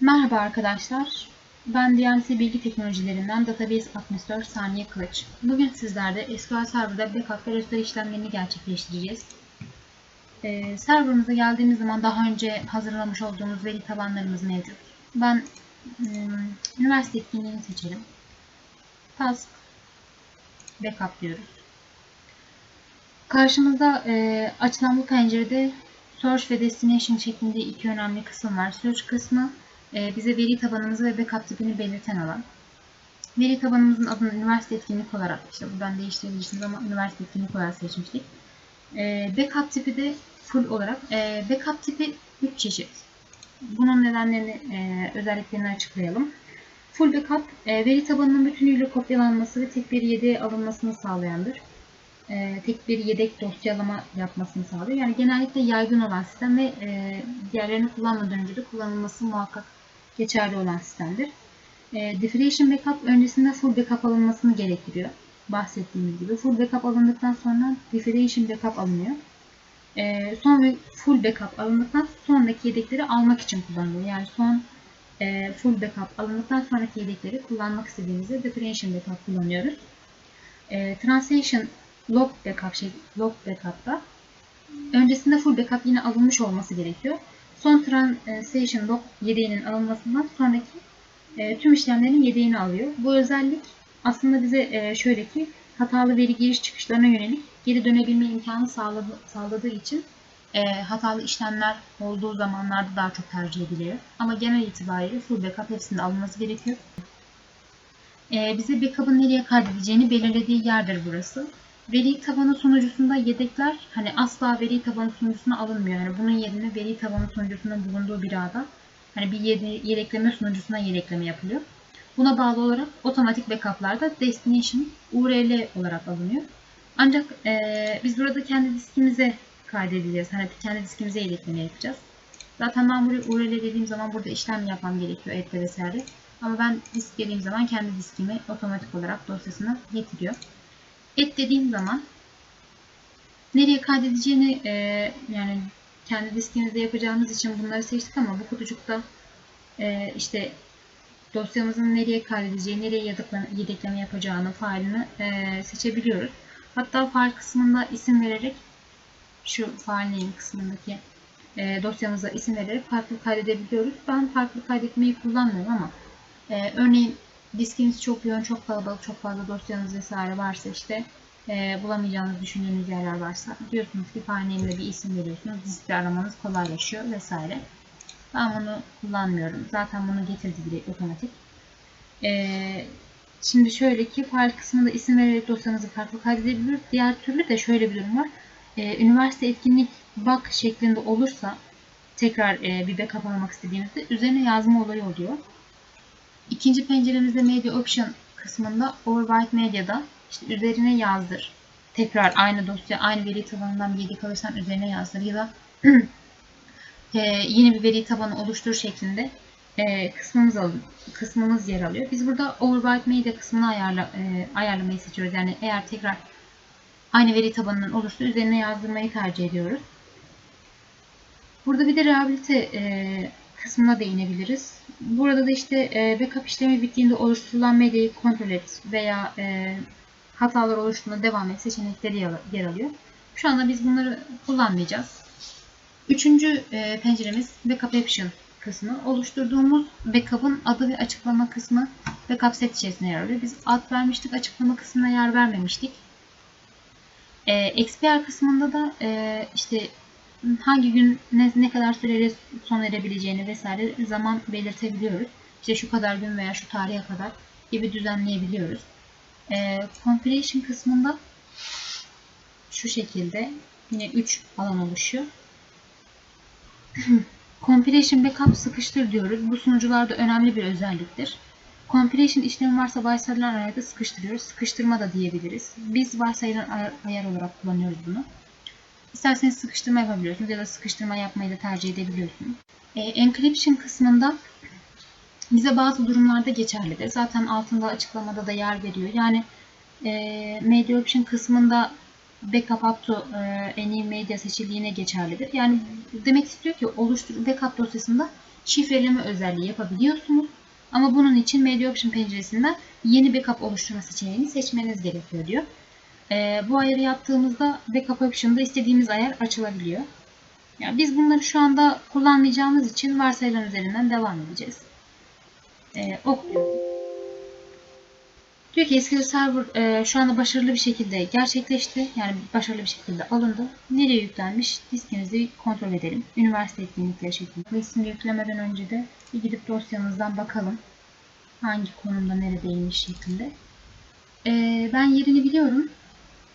Merhaba arkadaşlar. Ben DMC Bilgi Teknolojilerinden Database Administrator Saniye Kılıç. Bugün sizlerle SQL Server'da backup ve restore işlemlerini gerçekleştireceğiz. Ee, serverımıza geldiğimiz zaman daha önce hazırlamış olduğumuz veri tabanlarımız mevcut. Ben ım, üniversite etkinliğini seçelim. Task Backup diyoruz. Karşımızda e, açılan bu pencerede Search ve Destination şeklinde iki önemli kısım var. Search kısmı bize veri tabanımızı ve backup tipini belirten alan. Veri tabanımızın adını üniversite etkinlik olarak, işte buradan değiştirebilirsiniz ama üniversite etkinlik olarak seçmiştik. E, backup tipi de full olarak. E, backup tipi 3 çeşit. Bunun nedenlerini, e, özelliklerini açıklayalım. Full backup, e, veri tabanının bütünüyle kopyalanması ve tek bir yedeğe alınmasını sağlayandır e, tek bir yedek dosyalama yapmasını sağlıyor. Yani genellikle yaygın olan sistem ve e, diğerlerini kullanmadan önce de kullanılması muhakkak geçerli olan sistemdir. E, Diffusion Backup öncesinde full backup alınmasını gerektiriyor. Bahsettiğimiz gibi. Full backup alındıktan sonra Diffusion Backup alınıyor. E, son ve full backup alındıktan sonraki yedekleri almak için kullanılıyor. Yani son e, full backup alındıktan sonraki yedekleri kullanmak istediğimizde Diffusion Backup kullanıyoruz. E, Translation log backup şey log backup'ta öncesinde full backup yine alınmış olması gerekiyor. Son translation log yedeğinin alınmasından sonraki e, tüm işlemlerin yedeğini alıyor. Bu özellik aslında bize e, şöyle ki hatalı veri giriş çıkışlarına yönelik geri dönebilme imkanı sağladı, sağladığı için e, hatalı işlemler olduğu zamanlarda daha çok tercih ediliyor. Ama genel itibariyle full backup hepsinde alınması gerekiyor. E, bize backup'ın nereye kaydedeceğini belirlediği yerdir burası veri tabanı sunucusunda yedekler hani asla veri tabanı sunucusuna alınmıyor. Yani bunun yerine veri tabanı sunucusunun bulunduğu bir ağda hani bir yedekleme sunucusuna yedekleme yapılıyor. Buna bağlı olarak otomatik backup'larda destination URL olarak alınıyor. Ancak e, biz burada kendi diskimize kaydedeceğiz. Hani kendi diskimize yedekleme yapacağız. Zaten ben buraya URL dediğim zaman burada işlem yapmam gerekiyor etle vesaire. Ama ben disk dediğim zaman kendi diskimi otomatik olarak dosyasına getiriyor. Et dediğim zaman nereye kaydedeceğini e, yani kendi diskinizde yapacağımız için bunları seçtik ama bu kutucukta e, işte dosyamızın nereye kaydedeceği, nereye yedekleme yapacağını, failini e, seçebiliyoruz. Hatta fail kısmında isim vererek şu file name kısmındaki e, dosyamıza isim vererek farklı kaydedebiliyoruz. Ben farklı kaydetmeyi kullanmıyorum ama e, örneğin diskiniz çok yoğun, çok kalabalık, çok fazla dosyanız vesaire varsa işte e, bulamayacağınız düşündüğünüz yerler varsa diyorsunuz ki filename'le bir isim veriyorsunuz. Diskte aramanız kolaylaşıyor vesaire. Ben bunu kullanmıyorum. Zaten bunu getirdi direkt otomatik. E, şimdi şöyle ki file kısmında isim vererek dosyanızı farklı kaydedebiliyoruz. Diğer türlü de şöyle bir durum var. E, üniversite etkinlik bak şeklinde olursa tekrar e, bir backup almak istediğimizde üzerine yazma olayı oluyor. İkinci penceremizde Media Option kısmında Overwrite Media'da işte üzerine yazdır. Tekrar aynı dosya, aynı veri tabanından bir yedek alırsan üzerine yazdır ya da e, yeni bir veri tabanı oluştur şeklinde e, kısmımız, alın, kısmımız yer alıyor. Biz burada Overwrite Media kısmını ayarla, e, ayarlamayı seçiyoruz. Yani eğer tekrar aynı veri tabanının olursa üzerine yazdırmayı tercih ediyoruz. Burada bir de rehabilite e, kısmına değinebiliriz. Burada da işte e, backup işlemi bittiğinde oluşturulan medyayı kontrol et veya e, hatalar oluştuğunda devam et seçenekleri yer alıyor. Şu anda biz bunları kullanmayacağız. Üçüncü e, penceremiz Backup Option kısmı. Oluşturduğumuz backup'ın adı ve açıklama kısmı backup set içerisinde yer alıyor. Biz ad vermiştik, açıklama kısmına yer vermemiştik. E, XPR kısmında da e, işte hangi gün ne, ne kadar süreli sona erebileceğini vesaire zaman belirtebiliyoruz. İşte şu kadar gün veya şu tarihe kadar gibi düzenleyebiliyoruz. E, compilation kısmında şu şekilde yine 3 alan oluşuyor. compilation backup sıkıştır diyoruz. Bu sunucularda önemli bir özelliktir. Compilation işlemi varsa varsayılan ayarda sıkıştırıyoruz. Sıkıştırma da diyebiliriz. Biz varsayılan ayar olarak kullanıyoruz bunu. İsterseniz sıkıştırma yapabiliyorsunuz ya da sıkıştırma yapmayı da tercih edebiliyorsunuz. E, encryption kısmında bize bazı durumlarda geçerlidir. Zaten altında açıklamada da yer veriyor. Yani e, Media Option kısmında Backup up to e, any media seçildiğine geçerlidir. Yani demek istiyor ki oluştur backup dosyasında şifreleme özelliği yapabiliyorsunuz. Ama bunun için Media Option penceresinden yeni backup oluşturma seçeneğini seçmeniz gerekiyor diyor. Ee, bu ayarı yaptığımızda Backup Option'da istediğimiz ayar açılabiliyor. Yani biz bunları şu anda kullanmayacağımız için varsayılan üzerinden devam edeceğiz. Ee, ok diyorum. Diyor ki SQL Server e, şu anda başarılı bir şekilde gerçekleşti. Yani başarılı bir şekilde alındı. Nereye yüklenmiş? Diskimizi kontrol edelim. Üniversite etkinlikleri şeklinde. Listini yüklemeden önce de bir gidip dosyamızdan bakalım. Hangi konumda neredeymiş şeklinde. E, ben yerini biliyorum.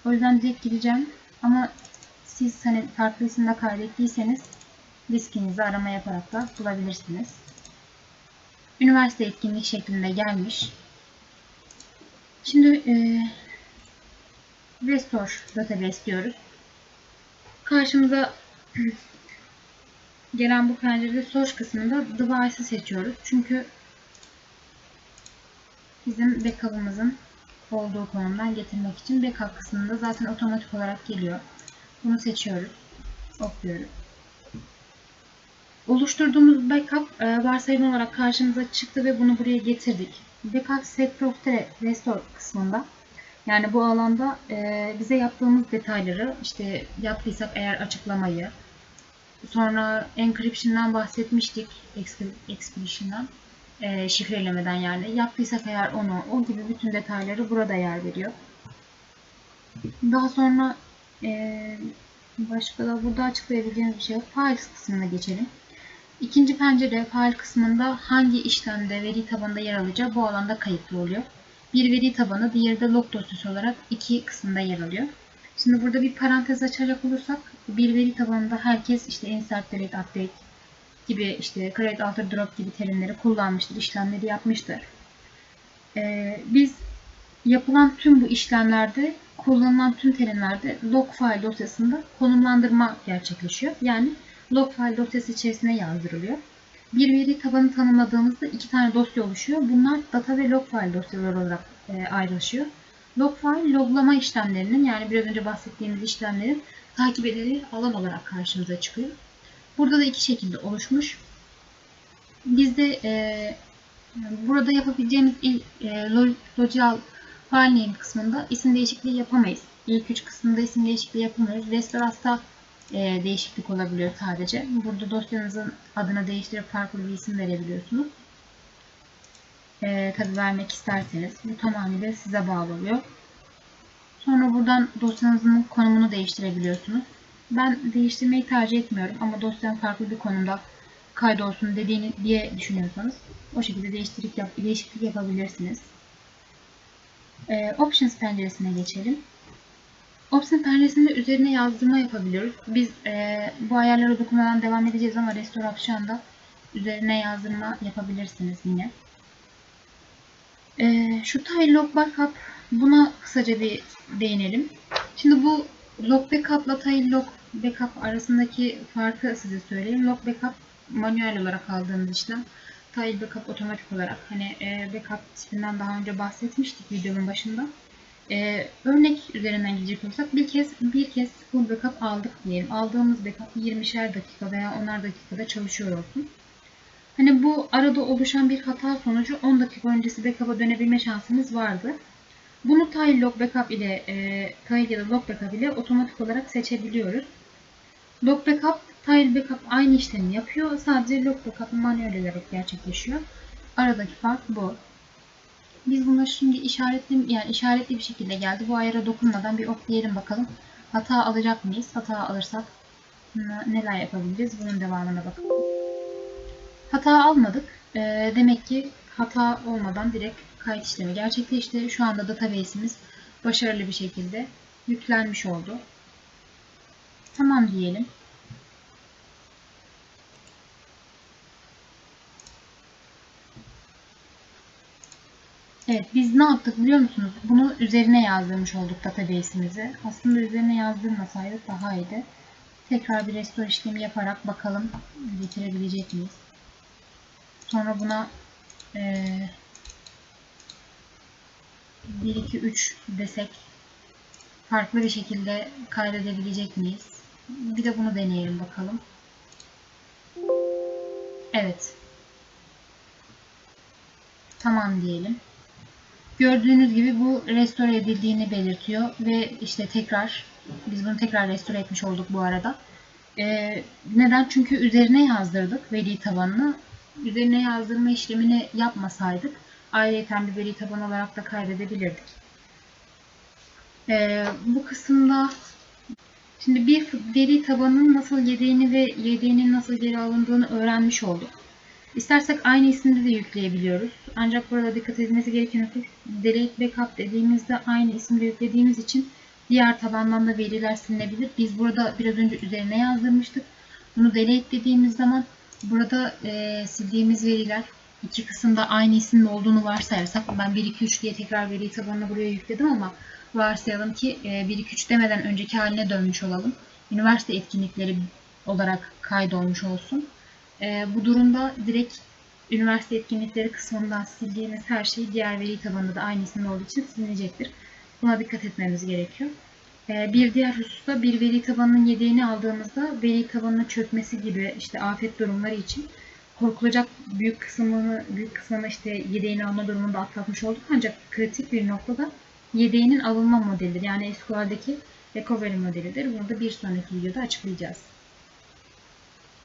O yüzden direkt gideceğim. Ama siz hani farklı isimle kaydettiyseniz diskinizi arama yaparak da bulabilirsiniz. Üniversite etkinlik şeklinde gelmiş. Şimdi e, Restore Database diyoruz. Karşımıza gelen bu pencerede Source kısmında Device'ı seçiyoruz. Çünkü bizim backup'ımızın olduğu konumdan getirmek için backup kısmında zaten otomatik olarak geliyor. Bunu seçiyoruz. Okluyoruz. Oluşturduğumuz backup e, varsayım olarak karşımıza çıktı ve bunu buraya getirdik. Backup Set Profile Restore kısmında yani bu alanda e, bize yaptığımız detayları işte yaptıysak eğer açıklamayı sonra encryption'dan bahsetmiştik expedition'dan e, şifrelemeden yani yaptıysak eğer onu o gibi bütün detayları burada yer veriyor. Daha sonra e, başka da burada açıklayabileceğimiz bir şey yok. Files kısmına geçelim. İkinci pencere file kısmında hangi işlemde veri tabanında yer alacağı bu alanda kayıtlı oluyor. Bir veri tabanı diğeri de log dosyası olarak iki kısımda yer alıyor. Şimdi burada bir parantez açacak olursak bir veri tabanında herkes işte insert, delete, update gibi işte create, alter, drop gibi terimleri kullanmıştır, işlemleri yapmıştır. Ee, biz yapılan tüm bu işlemlerde kullanılan tüm terimlerde log file dosyasında konumlandırma gerçekleşiyor. Yani log file dosyası içerisine yazdırılıyor. Bir veri tabanı tanımladığımızda iki tane dosya oluşuyor. Bunlar data ve log file dosyaları olarak e, ayrışıyor. Log file loglama işlemlerinin yani biraz önce bahsettiğimiz işlemlerin takip edildiği alan olarak karşımıza çıkıyor. Burada da iki şekilde oluşmuş. Biz de e, burada yapabileceğimiz il, e, logical file name kısmında isim değişikliği yapamayız. İlk üç kısmında isim değişikliği yapamıyoruz. Restaurant'ta e, değişiklik olabiliyor sadece. Burada dosyanızın adını değiştirip farklı bir isim verebiliyorsunuz. E, tabi vermek isterseniz. Bu tamamıyla size bağlı oluyor. Sonra buradan dosyanızın konumunu değiştirebiliyorsunuz. Ben değiştirmeyi tercih etmiyorum ama dosyam farklı bir konumda kaydolsun dediğini diye düşünüyorsanız o şekilde değişiklik, yap, değişiklik yapabilirsiniz. E, Options penceresine geçelim. Option penceresinde üzerine yazdırma yapabiliyoruz. Biz e, bu ayarlara dokunmadan devam edeceğiz ama Restore Option'da üzerine yazdırma yapabilirsiniz yine. E, şu Tile Log Backup buna kısaca bir değinelim. Şimdi bu Log Backup ile Tile Log Backup arasındaki farkı size söyleyeyim. Log Backup manuel olarak aldığımız işlem. Tile Backup otomatik olarak. Hani e, backup tipinden daha önce bahsetmiştik videonun başında. Ee, örnek üzerinden gidecek olursak bir kez bir kez full backup aldık diyelim. Aldığımız backup 20'şer dakika veya 10'ar dakikada çalışıyor olsun. Hani bu arada oluşan bir hata sonucu 10 dakika öncesi backup'a dönebilme şansımız vardı. Bunu tile log backup ile e, tile ya da log backup ile otomatik olarak seçebiliyoruz. Log backup, tile backup aynı işlemi yapıyor. Sadece log backup manuel olarak gerçekleşiyor. Aradaki fark bu. Biz bunu şimdi işaretli yani işaretli bir şekilde geldi. Bu ayara dokunmadan bir oklayalım bakalım. Hata alacak mıyız? Hata alırsak neler yapabiliriz? Bunun devamına bakalım. Hata almadık. E, demek ki hata olmadan direkt kayıt işlemi gerçekleşti. Şu anda database'imiz başarılı bir şekilde yüklenmiş oldu. Tamam diyelim. Evet biz ne yaptık biliyor musunuz? Bunu üzerine yazdırmış olduk database'imizi. Aslında üzerine yazdırmasaydık daha iyiydi. Tekrar bir restore işlemi yaparak bakalım getirebilecek miyiz? Sonra buna e, 1, 2, 3 desek farklı bir şekilde kaydedebilecek miyiz? Bir de bunu deneyelim bakalım. Evet. Tamam diyelim. Gördüğünüz gibi bu restore edildiğini belirtiyor ve işte tekrar biz bunu tekrar restore etmiş olduk bu arada. Ee, neden? Çünkü üzerine yazdırdık veri tabanını. Üzerine yazdırma işlemini yapmasaydık ayrıyeten bir veri tabanı olarak da kaydedebilirdik. Ee, bu kısımda şimdi bir veri tabanının nasıl yedeğini ve yedeğinin nasıl geri alındığını öğrenmiş olduk. İstersek aynı isimde de yükleyebiliyoruz. Ancak burada dikkat edilmesi gereken husus delete backup dediğimizde aynı isimde yüklediğimiz için diğer tabandan da veriler silinebilir. Biz burada biraz önce üzerine yazdırmıştık. Bunu delete dediğimiz zaman burada e, sildiğimiz veriler iki kısımda aynı isimde olduğunu varsayarsak ben 1 2 3 diye tekrar veri tabanını buraya yükledim ama varsayalım ki e, 1 2 3 demeden önceki haline dönmüş olalım. Üniversite etkinlikleri olarak kaydolmuş olsun. E, bu durumda direkt üniversite etkinlikleri kısmından sildiğimiz her şey diğer veri tabanında da aynı olduğu için silinecektir. Buna dikkat etmemiz gerekiyor. E, bir diğer hususta bir veri tabanının yedeğini aldığımızda veri tabanının çökmesi gibi işte afet durumları için korkulacak büyük kısmını büyük kısmını işte yedeğini alma durumunda atlatmış olduk ancak kritik bir noktada yedeğinin alınma modelidir. Yani SQL'deki recovery modelidir. Bunu da bir sonraki videoda açıklayacağız.